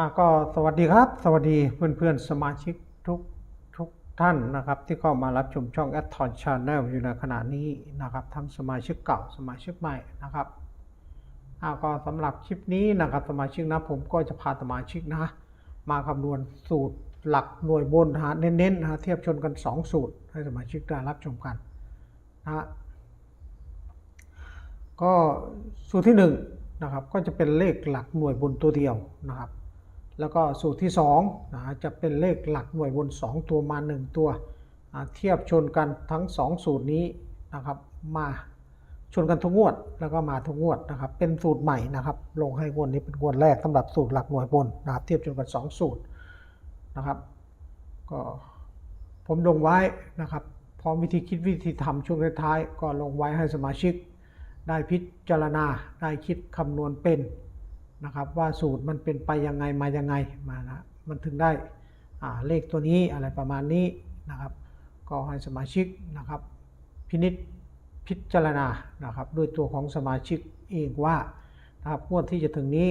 อะก็สวัสดีครับ สวัสดีเพื่อนๆสมาชิกทุกทุกท่านนะครับ ที่เข้ามารับชมช่อง a d t o n Channel อยู่ในขณะนี้นะครับทั้งสมาชิกเก่าสมาชิกใหม่นะครับอะก็สำหรับคลิปนี้นะครับสมาชิกนะผมก็จะพาสมาชิกนะ มาคำนวณสูตรหลักหน่วยบนนะฮะเน้นๆนะเทียบชนกัน 2 สูตร ให้สมาชิกได้รับชมกันนะก็สูตรที่1นงนะครับก็จะเป็นเลขหลักหน่วยบนตัวเดียวนะครับ แล้วก็สูตรที่2นะจะเป็นเลขหลักหน่วยบน 2 ตัวมา 1 ตัว เทียบชนกันทั้ง 2 สูตรนี้นะครับมาชนกันทุกงวดแล้วก็มาทุกงวดนะครับ เป็นสูตรใหม่นะครับ ลงให้งวดนี้เป็นงวดแรกสำหรับสูตรหลักหน่วยบนนะครับ เทียบชนกัน 2 สูตรนะครับก็ผมลงไว้นะครับ พร้อมวิธีคิดวิธีทำช่วงท้ายๆก็ลงไว้ให้สมาชิก ได้พิจารณาได้คิดคำนวณเป็น นะครับว่าสูตรมันเป็นไปยังไงมายังไงมานะมันถึงได้เลขตัวนี้อะไรประมาณนี้นะครับ ก็ให้สมาชิกนะครับพินิจพิจารณานะครับด้วยตัวของสมาชิกเองว่านะครับงวดที่จะถึงนี้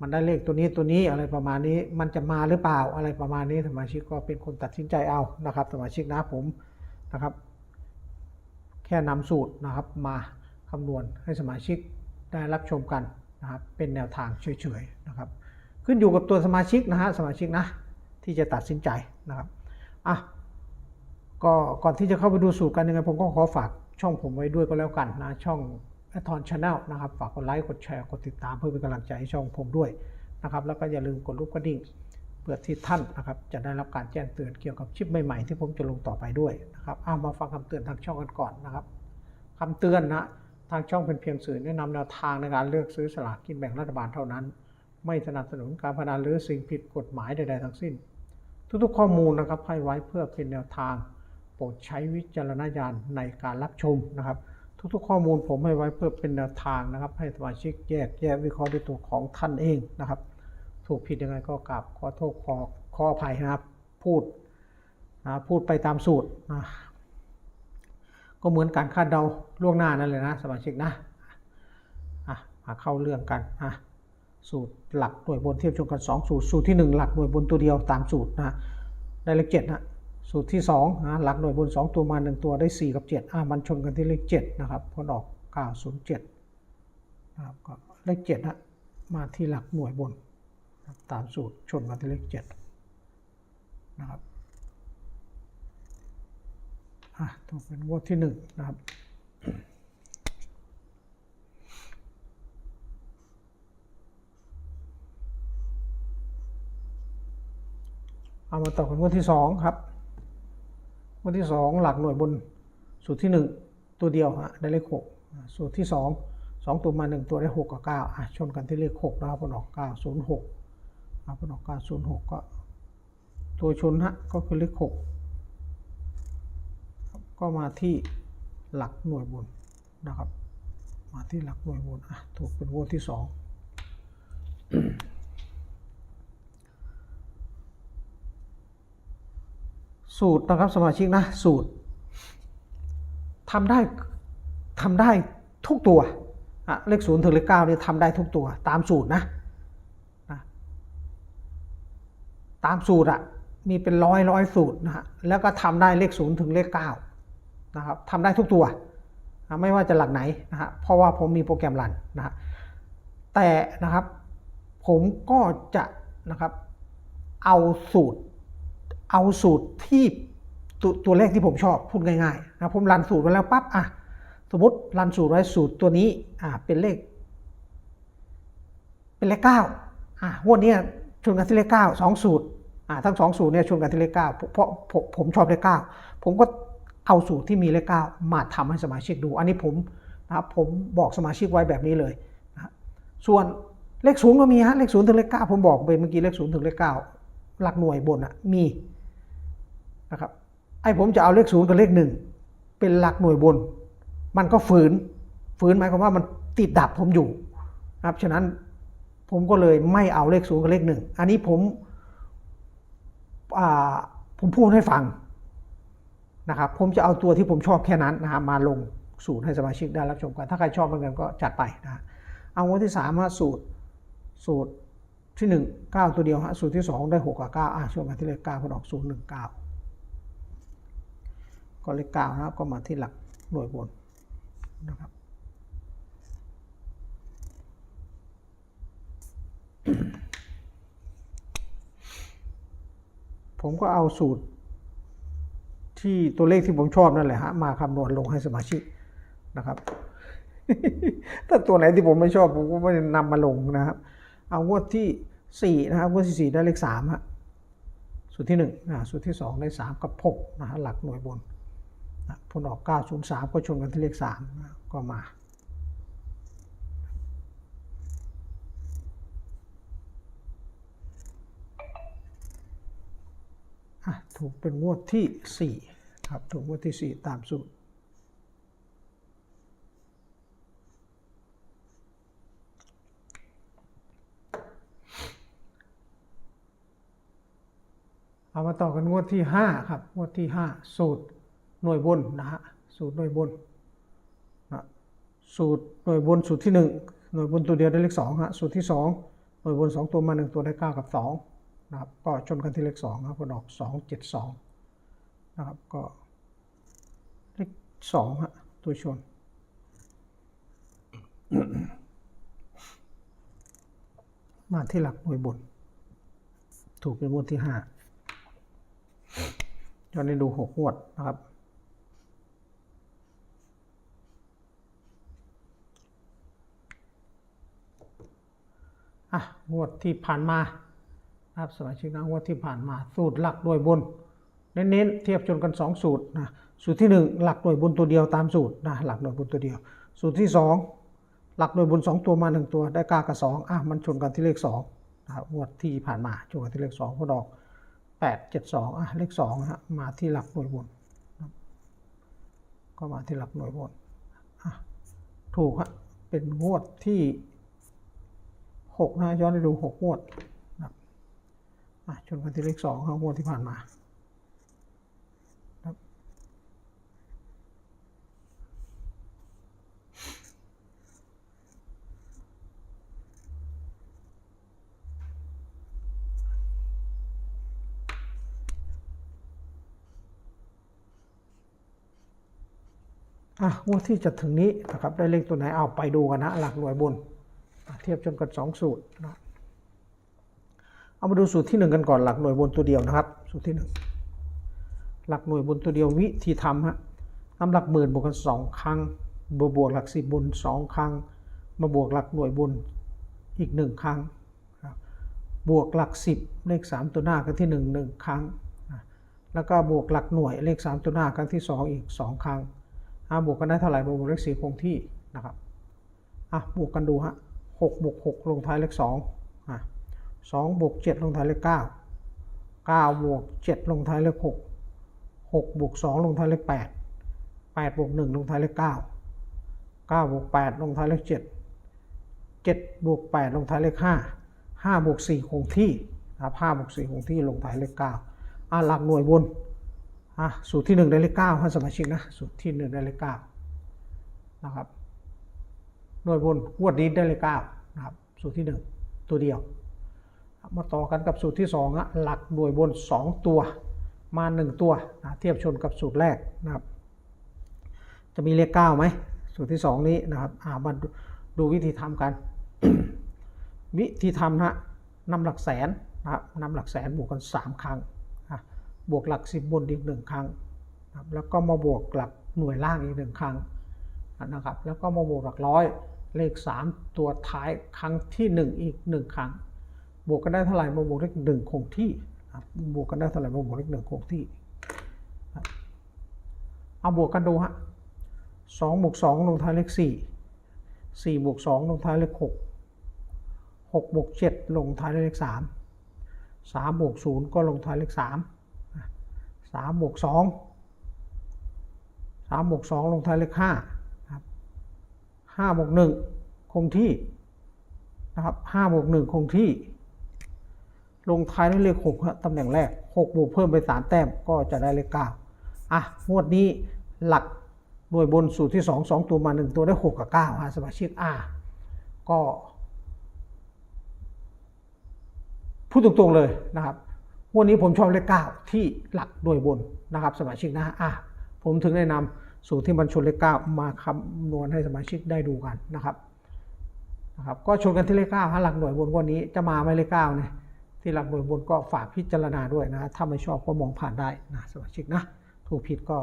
มันได้เลขตัวนี้ตัวนี้อะไรประมาณนี้ มันจะมาหรือเปล่าอะไรประมาณนี้สมาชิกก็เป็นคนตัดสินใจเอานะครับ สมาชิกนะผมนะครับ แค่นำสูตรนะครับมาคำนวณให้สมาชิกได้รับชมกัน นะครับเป็นแนวทางเฉยๆนะครับขึ้นอยู่กับตัวสมาชิกนะฮะสมาชิกนะที่จะตัดสินใจนะครับอะก็ก่อนที่จะเข้าไปดูสูตรกันยังไงผมก็ขอฝากช่องผมไว้ด้วยก็แล้วกันนะช่อง a t o n Channel นะครับฝากกดไลค์กดแชร์กดติดตามเพื่อเป็นกำลังใจให้ช่องผมด้วยนะครับแล้วก็อย่าลืมกดรูปกระดิ่งเพื่อที่ท่านนะครับจะได้รับการแจ้งเตือนเกี่ยวกับคลิปใหม่ๆที่ผมจะลงต่อไปด้วยนะครับเอามาฟังคำเตือนทางช่องกันก่อนนะครับคำเตือนนะ ทางช่องเป็นเพียงสื่อแนะนำแนวทางในการเลือกซื้อสลากกินแบ่งรัฐบาลเท่านั้น ไม่สนับสนุนการพนันหรือสิ่งผิดกฎหมายใดๆทั้งสิ้น ทุกๆข้อมูลนะครับให้ไว้เพื่อเป็นแนวทาง โปรดใช้วิจารณญาณในการรับชมนะครับ ทุกๆ ข้อมูลผมให้ไว้เพื่อเป็นแนวทางนะครับ ให้สมาชิกแยกแยะวิเคราะห์ด้วยตัวของท่านเองนะครับ ถูกผิดยังไงก็กราบขอโทษขอขออภัยนะครับ พูดนะพูดไปตามสูตรนะ ก็เหมือนการคาดเดาล่วงหน้านั่นเลยนะสมาชิกนะอะมาเข้าเรื่องกันนะสูตรหลักหน่วยบนเทียบชนกัน 2 สูตร สูตรที่ 1 หลักหน่วยบนตัวเดียวตามสูตรนะได้เลขเจ็ดนะสูตรที่2นะหลักหน่วยบน 2 ตัวมา 1 ตัวได้ 4 กับ 7อะมันชนกันที่เลข7นะครับผลออก 907นะครับก็เลข7นะมาที่หลักหน่วยบน ตามสูตรชนมาที่เลขเจ็ดนะครับ อะถูกเป็นงวดที่หนึ่งนะครับเอามาต่อกันงวดที่สองครับงวดที่สองหลักหน่วยบนสูตรที่หนึ่งตัวเดียวฮะได้เลขหกสูตรที่สองสองตัวมาหนึ่งตัวได้หกกับเก้าอะชนกันที่เลขหกนะครับผลออกเก้าศูนย์หกผลออกเก้าศูนย์หกก็ตัวชนฮะก็คือเลขหก ก็มาที่หลักหน่วยบนนะครับ มาที่หลักหน่วยบนอะถูกเป็นวดที่สองสูตรนะครับสมาชิกนะสูตรทำได้ทำได้ทุกตัวอะเลขศูนย์ถึงเลขเก้าเนี่ยทำได้ทุกตัว ตามสูตรนะตามสูตรอะมีเป็นร้อยร้อยสูตรนะฮะแล้วก็ทำได้เลขศูนย์ถึงเลขเก้า นะครับทำได้ทุกตัวนะไม่ว่าจะหลักไหนนะฮะเพราะว่าผมมีโปรแกรมรันนะฮะแต่นะครับผมก็จะนะครับเอาสูตรเอาสูตรที่ตตัวเลขที่ผมชอบพูดง่ายๆนะผมรันสูตรไว้แล้วปั๊บอะสมมติรันสูตรไว้สูตรตัวนี้อ่าเป็นเลข เป็นเลขเก้าอะวดเนี้ชนกันที่เลขเก้าสองสูตรอ่าทั้งสองสูตรเนี่ยชนกันที่เลขเก้าเพราะเพราะผมผมชอบเลขเก้าผมก็ เอาสูตรที่มีเลขเก้ามาทำให้สมาชิกดู อันนี้ผมนะครับผมบอกสมาชิกไว้แบบนี้เลยนะส่วนเลขศูนย์ก็มีฮะเลขศูนย์ถึงเลขเก้าผมบอกไปเมื่อกี้เลขศูนย์ถึงเลขเก้าหลักหน่วยบนอะมีนะครับไอ้ผมจะเอาเลขศูนย์กับเลขหนึ่งเป็นหลักหน่วยบน มันก็ฝืนฝืนหมายความว่ามันติดดับผมอยู่นะครับฉะนั้นผมก็เลยไม่เอาเลขศูนย์กับเลขหนึ่งอันนี้ผมผมพูดให้ฟัง นะครับผมจะเอาตัวที่ผมชอบแค่นั้นนะฮะมาลงสูตรให้สมาชิกได้รับชมกัน ถ้าใครชอบเหมือนกันก็จัดไปนะเอางวดที่สามว่าสูตรสูตรที่หนึ่งเก้าตัวเดียวฮะสูตรที่สองได้หกกับเก้าอะช่วงกันที่เลขเก้าก็ออกศูนย์หนึ่งเก้าก็เลขเก้านะครับก็มาที่หลักหน่วยบนนะครับผมก็เอาสูตร ที่ตัวเลขที่ผมชอบนั่นแหละฮะมาคำนวณลงให้สมาชิกนะครับ ถ้าตัวไหนที่ผมไม่ชอบผมก็ไม่นำมาลงนะครับ เอางวดที่สี่นะครับงวดที่สี่ได้เลขสามฮะสูตรที่หนึ่งนะสูตรที่สองได้สามกับหกนะฮะหลักหน่วยบนนะผลออกเก้าศูนย์สามก็ชนกันที่เลขสามนะก็มา ถูกเป็นงวดที่4ครับถูกงวดที่ 4 ตามสูตรเอามาต่อกันงวดที่ 5 ครับ งวดที่ 5 สูตรหน่วยบนนะฮะสูตรหน่วยบนนะสูตรหน่วยบนสูตรที่ 1 หน่วยบนตัวเดียวได้เลข2ฮะสูตรที่ 2 หน่วยบน 2 ตัวมา 1 ตัวได้ 9 กับ 2 นะครับก็ชนกันที่เลข2ครับผลออก 2 7 2 นะครับ ก็เลข2ฮะตัวชน มาที่หลักหน่วยบน ถูกเป็นงวดที่ห้าย้อนให้ดูหกงวดนะครับอะงวดที่ผ่านมา ครับสมาชิกนะงวดที่ผ่านมา สูตรหลักหน่วยบน เน้นๆเทียบจนกัน 2 สูตรนะสูตรที่ 1 หลักหน่วยบนตัวเดียวตามสูตรนะหลักหน่วยบนตัวเดียว สูตรที่ 2 หลักหน่วยบน 2 ตัวมา 1 ตัวได้กากับ2อะมันชนกันที่เลข2นะครับงวดที่ผ่านมาชนกันที่เลข2พอดอก 8 7 2อะเลข2ฮะมาที่หลักหน่วยบนก็มาที่หลักหน่วยบนถูกฮะเป็นงวดที่6นะย้อนไปดู6งวด ชนกันที่เลข2ครับงวดที่ผ่านมาอะงวดที่จะถึงนี้นะครับได้เลขตัวไหนเอาไปดูกันนะหลักหน่วยบนอะเทียบจนกันสองสูตรนะ เอามาดูสูตรที่หนึ่งกันก่อนหลักหน่วยบนตัวเดียวนะครับ สูตรที่หนึ่งหลักหน่วยบนตัวเดียววิธีทำฮะทำหลักหมื่นบวกกันสองครั้งบวกบวกหลักสิบบนสองครั้ง มาบวกหลักหน่วยบนอีกหนึ่งครั้ง บวกหลักสิบเลขสามตัวหน้ากันที่หนึ่งหนึ่งครั้ง แล้วก็บวกหลักหน่วยเลขสามตัวหน้าครั้งที่สองอีกสองครั้งบวกกันได้เท่าไหร่บวกเลขสี่คงที่นะครับอะบวกกันดูฮะหกบวกหกลงท้ายเลขส องอะสองบวกเจ็ดลงท้ายเลขเก้าเก้าบวกเจ็ดลงท้ายเลขหกหกบวกสองลงท้ายเลขแปดแปดบวกหนึ่งลงท้ายเลขเก้าเก้าบวกแปดลงท้ายเลขเจ็ดเจ็ดบวกแปดลงท้ายเลขห้าห้าบวกสี่คงที่นะครับห้าบวกสี่คงที่ลงท้ายเลขเก้าอะหลักหน่วยบนอะสูตรที่ 1 ได้เลข9ท่านสมาชิกนะสูตรที่ 1 ได้เลข9นะครับหน่วยบนงวดนี้ได้เลข9นะครับสูตรที่ 1 ตัวเดียว มาต่อกันกับสูตรที่2อะหลักหน่วยบน 2 ตัวมา 1 ตัวนะเทียบชนกับสูตรแรกนะครับ จะมีเลข9ไหมสูตรที่ 2 นี้นะครับอ่ามาดูดูวิธีทำกัน วิธีทำนะนำหลักแสนนะครับนำหลักแสนบวกกัน 3 ครั้งอะบวกหลักสิบบนอีกหนึ่งครั้งนะแล้วก็มาบวกหลักหน่วยล่างอีกหนึ่งครั้งนะครับแล้วก็มาบวกหลักร้อยเลข 3 ตัวท้ายครั้งที่ 1 อีก 1 ครั้ง บวกกันได้เท่าไหร่มาบวกเลขหนึ่งคงที่บวกกันได้เท่าไหร่มาบวกเลขหนึ่งคงที่เอาบวกกันดูฮะสองบวกสองลงท้ายเลขสี่สี่บวกสองลงท้ายเลขหกหกบวกเจ็ดลงท้ายเลขสามสามบวกศูนย์ก็ลงท้ายเลขสามสามบวกสองสามบวกสองลงท้ายเลขห้าครับห้าบวกหนึ่งคงที่นะครับห้าบวกหนึ่งคงที่ ลงท้ายด้วยเลขหกฮะตำแหน่งแรกหกบวกเพิ่มไปสามแต้มก็จะได้เลขเก้าอะงวดนี้หลักหน่วยบนสูตรที่สองสองตัวมาหนึ่งตัวได้หกกับเก้าฮะสมาชิกอะก็พูดตรงๆเลยนะครับวันนี้ผมชอบเลขเก้าที่หลักหน่วยบนนะครับ สมาชิกนะอะผมถึงแนะนำสูตรที่มันชนเลขเก้ามาคำนวณให้สมาชิกได้ดูกันนะครับนะครับ ก็ชนกันที่เลขเก้าฮะหลักหน่วยบนวันนี้จะมาไหมเลขเก้าเนี่ย ที่หลักหน่วยบนก็ฝากพิจารณาด้วยนะ ถ้าไม่ชอบก็มองผ่านได้นะสมาชิกนะ ถูกผิดก็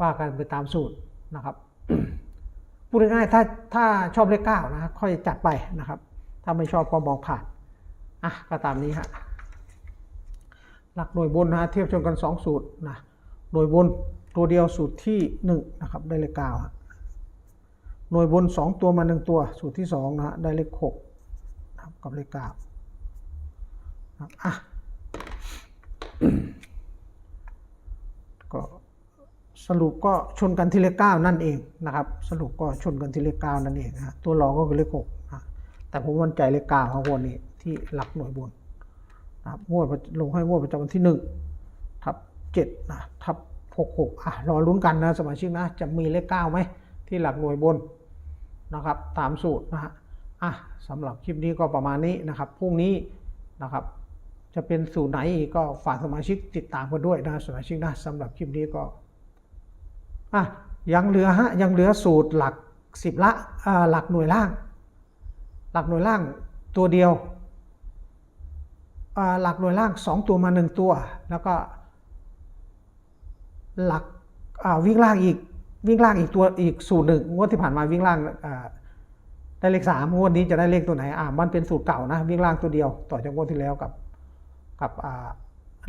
ว่ากันไปตามสูตรนะครับพูดง่ายๆถ้าถ้าชอบเลขเก้านะค่อยจัดไปนะครับ ถ้าไม่ชอบก็มองผ่านอะก็ตามนี้ฮะหลักหน่วยบนนะเทียบชนกัน 2 สูตรนะหน่วยบนตัวเดียวสูตรที่ 1 นะครับ ได้เลข9ฮะหน่วยบน 2 ตัวมา 1 ตัว สูตรที่ 2 นะฮะได้เลข6นะครับกับเลข9 นะครับอะก็สรุปก็ชนกันที่เลข9นั่นเองนะครับ สรุปก็ชนกันที่เลข9นั่นเองนะฮะตัวรองก็คือเลข6นะแต่ผมมั่นใจเลข9ครับวันนี้ที่หลักหน่วยบนนะครับงวดลงให้งวดประจำวันที่หนึ่งทับเจ็ดนะทับหกหกอะรอลุ้นกันนะสมาชิกนะจะมีเลขเก้าไหมที่หลักหน่วยบนนะครับ ตามสูตรนะฮะอะสำหรับคลิปนี้ก็ประมาณนี้นะครับพรุ่งนี้นะครับ จะเป็นสูตรไหนก็ฝากสมาชิกติดตามกันด้วยนะสมาชิกนะสำหรับคลิปนี้ก็อะยังเหลือฮะยังเหลือสูตรหลักสิบละอ่าหลักหน่วยล่าง หลักหน่วยล่างตัวเดียวอ่าหลักหน่วยล่าง 2 ตัวมา 1 ตัว แล้วก็หลักอ่าวิ่งล่างอีกวิ่งล่างอีกตัวอีกสูตรหนึ่งงวดที่ผ่านมาวิ่งล่างอ่าได้เลขสามงวดนี้จะได้เลขตัวไหนอ่ามันเป็นสูตรเก่านะวิ่งล่างตัวเดียว ต่อจากงวดที่แล้วกับ กับ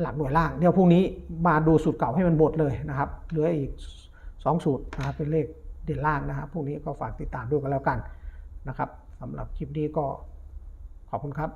หลักหน่วยล่าง เดี๋ยวพรุ่งนี้มาดูสูตรเก่าให้มันบดเลยนะครับ เหลืออีก 2 สูตรนะครับเป็นเลขเด่นล่างนะครับพรุ่งนี้ก็ฝากติดตามด้วยกันแล้วกันนะครับสำหรับคลิปนี้ก็ขอบคุณครับ